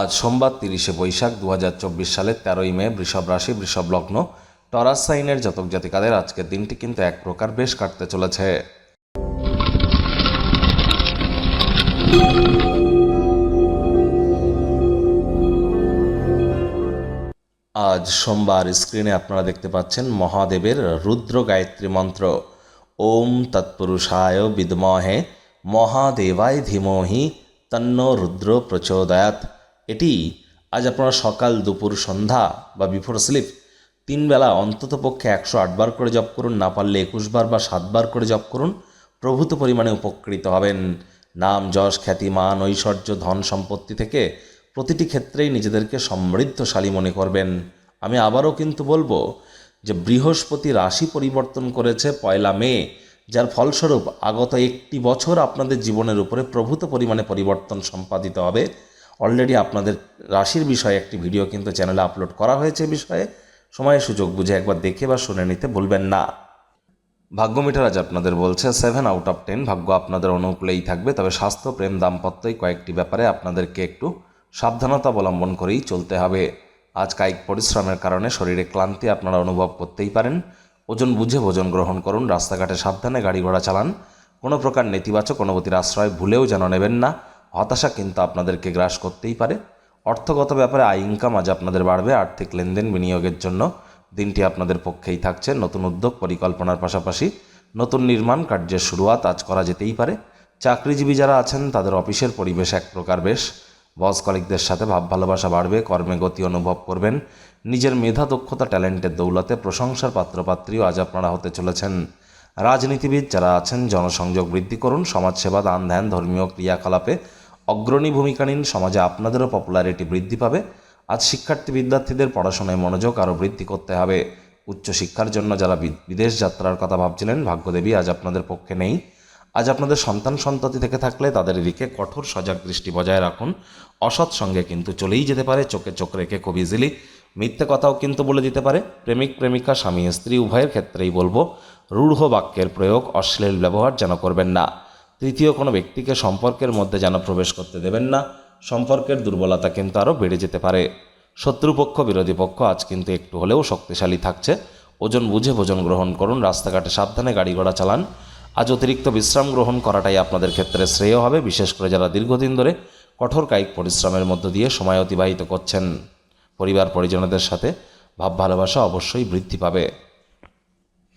আজ সোমবার তিরিশে বৈশাখ দু হাজার চব্বিশ সালের তেরোই মে, বৃষভ রাশি, বৃষভ লগ্ন। টরাস সাইনের জাতক জাতিকাদের আজকের দিনটি কিন্তু এক প্রকার বেশ কাটতে চলেছে। আজ সোমবার স্ক্রিনে আপনারা দেখতে পাচ্ছেন মহাদেবের রুদ্র গায়ত্রী মন্ত্র। ওম তৎপুরুষায় বিদমহে মহাদেবায় ধীমহি তন্ন রুদ্র প্রচোদয়াত এটি আজ আপনারা সকাল, দুপুর, সন্ধ্যা বা বিফোর স্লিপ তিন বেলা অন্তত পক্ষে একশো আটবার করে জপ করুন, না পারলে একুশ বার বা সাতবার করে জপ করুন, প্রভূত পরিমাণে উপকৃত হবেন। নাম, যশ, খ্যাতি, মান, ঐশ্বর্য, ধন, সম্পত্তি থেকে প্রতিটি ক্ষেত্রেই নিজেদেরকে সমৃদ্ধশালী মনে করবেন। আমি আবারও কিন্তু বলব যে বৃহস্পতি রাশি পরিবর্তন করেছে পয়লা মে, যার ফলস্বরূপ আগত একটি বছর আপনাদের জীবনের উপরে প্রভূত পরিমাণে পরিবর্তন সম্পাদিত হবে। অলরেডি আপনাদের রাশির বিষয়ে একটি ভিডিও কিন্তু চ্যানেলে আপলোড করা হয়েছে বিষয়ে। সময় সুযোগ বুঝে একবার দেখে বা শুনে নিতে ভুলবেন না। ভাগ্য মিটার আজ আপনাদের বলছে সেভেন আউট অফ টেন ভাগ্য আপনাদের অনুকূলেই থাকবে, তবে স্বাস্থ্য, প্রেম, দাম্পত্যই কয়েকটি ব্যাপারে আপনাদেরকে একটু সাবধানতা অবলম্বন করেই চলতে হবে। আজ কায়িক পরিশ্রমের কারণে শরীরে ক্লান্তি আপনারা অনুভব করতেই পারেন। ওজন বুঝে ভোজন গ্রহণ করুন, রাস্তাঘাটে সাবধানে গাড়ি ঘোড়া চালান। কোনো প্রকার নেতিবাচক অনুভূতির আশ্রয় ভুলেও যেন নেবেন না। হতাশা কিন্তু আপনাদেরকে গ্রাস করতেই পারে। অর্থগত ব্যাপারে আয় ইনকাম আজ আপনাদের বাড়বে। আর্থিক লেনদেন বিনিয়োগের জন্য দিনটি আপনাদের পক্ষেই থাকছে। নতুন উদ্যোগ পরিকল্পনার পাশাপাশি নতুন নির্মাণ কার্যের শুরুয়াত আজ করা যেতেই পারে। চাকরিজীবী যারা আছেন, তাদের অফিসের পরিবেশ এক প্রকার বেশ। বস কলিকদের সাথে ভাব ভালোবাসা বাড়বে, কর্মে গতি অনুভব করবেন। নিজের মেধা, দক্ষতা, ট্যালেন্টের দৌলতে প্রশংসার পাত্রপাত্রীও আজ আপনারা হতে চলেছেন। রাজনীতিবিদ যারা আছেন, জনসংযোগ বৃদ্ধি করুন, সমাজসেবা, দান ধ্যান, ধর্মীয় ক্রিয়াকলাপে অগ্রণী ভূমিকা নিন সমাজে আপনাদেরও পপুলারিটি বৃদ্ধি পাবে। আজ শিক্ষার্থী বিদ্যার্থীদের পড়াশোনায় মনোযোগ আরও বৃদ্ধি করতে হবে। উচ্চশিক্ষার জন্য যারা বিদেশ যাত্রার কথা ভাবছিলেন, ভাগ্যদেবী, আজ আপনাদের পক্ষে নেই। আজ আপনাদের সন্তান সন্ততি থেকে থাকলে তাদের দিকে কঠোর সজাগ দৃষ্টি বজায় রাখুন। অসৎ সঙ্গে কিন্তু চলেই যেতে পারে, চোখে চোখ রেখে খুব ইজিলি মিথ্যে কথাও কিন্তু বলে দিতে পারে। প্রেমিক, প্রেমিকা, স্বামী, স্ত্রী, উভয়ের ক্ষেত্রেই বলব, রূঢ় বাক্যের প্রয়োগ অশ্লীল ব্যবহার যেন করবেন না। তৃতীয় কোনো ব্যক্তিকে সম্পর্কের মধ্যে যেন প্রবেশ করতে দেবেন না, সম্পর্কের দুর্বলতা কিন্তু আরও বেড়ে যেতে পারে। শত্রুপক্ষ, বিরোধী পক্ষ আজ কিন্তু একটু হলেও শক্তিশালী থাকছে। ওজন বুঝে ভোজন গ্রহণ করুন, রাস্তাঘাটে সাবধানে গাড়ি ঘোড়া চালান। আজ অতিরিক্ত বিশ্রাম গ্রহণ করাটাই আপনাদের ক্ষেত্রে শ্রেয় হবে, বিশেষ করে যারা দীর্ঘদিন ধরে কঠোর কায়িক পরিশ্রমের মধ্য দিয়ে সময় অতিবাহিত করছেন। পরিবার পরিজনদের সাথে ভাব ভালোবাসা অবশ্যই বৃদ্ধি পাবে।